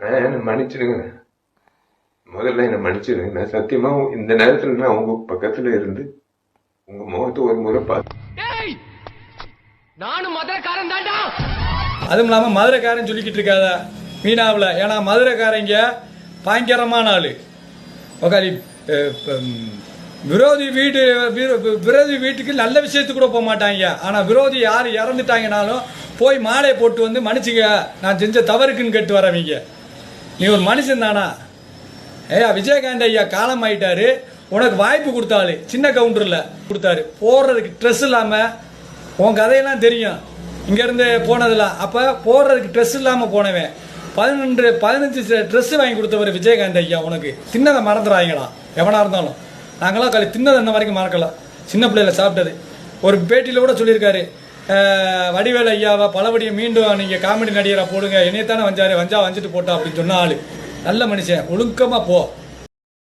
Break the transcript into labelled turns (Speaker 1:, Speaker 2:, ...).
Speaker 1: என்னை மன்னிச்சிடுங்க. முதல்ல என்னை மன்னிச்சிடுங்க. நான் சத்தியமா இந்த நேரத்துல நான் உங்க பக்கத்துல இருந்து உங்க முகத்தை ஒரு முறை பார்த்து
Speaker 2: நானும் மதுரக்காரன் தான்டா!
Speaker 3: அதுவும் இல்லாமல் மதுரைக்காரன் சொல்லிக்கிட்டு இருக்காத. மீனாவில் ஏன்னா மதுரைக்காரங்க பயங்கரமான ஆள். உக்காலி விரோதி வீடு விரோ- விரோதி வீட்டுக்கு நல்ல விஷயத்துக்கு கூட போக மாட்டாங்க. ஆனால் விரோதி யார் இறந்துட்டாங்கனாலும் போய் மாலையை போட்டு வந்து மன்னிச்சுங்க நான் செஞ்ச தவறுக்குன்னு கேட்டு வரவங்க. நீ ஒரு மனுஷன் தானா? ஏய்யா விஜயகாந்த் ஐயா காலம் ஆயிட்டாரு. உனக்கு வாய்ப்பு கொடுத்தாரு சின்ன கவுண்டரில் கொடுத்தாரு. போடுறதுக்கு ட்ரெஸ் இல்லாமல் உன் கதையெல்லாம் தெரியும். இங்கேருந்து போனதெல்லாம். அப்போ போடுறதுக்கு ட்ரெஸ் இல்லாமல் போனவன். பதினொன்று பதினஞ்சு ட்ரெஸ்ஸு வாங்கி கொடுத்தவர் விஜயகாந்த் ஐயா உனக்கு. தின்னதை மறந்துடாங்களா எவனாக இருந்தாலும். நாங்களாம் கலை தின்னதை இன்ன வரைக்கும் மறக்கலாம் சின்ன பிள்ளையில சாப்பிட்டது. ஒரு பேட்டியில் கூட சொல்லியிருக்காரு. வடிவேல் ஐயாவை பலபடியும் மீண்டும் நீங்கள் காமெடி நடிகரை போடுங்க. என்னையத்தானே வஞ்சாரு? வஞ்சா வஞ்சிட்டு போட்டா அப்படின்னு சொன்ன ஆள். நல்ல மனுஷன். ஒழுக்கமாக போ.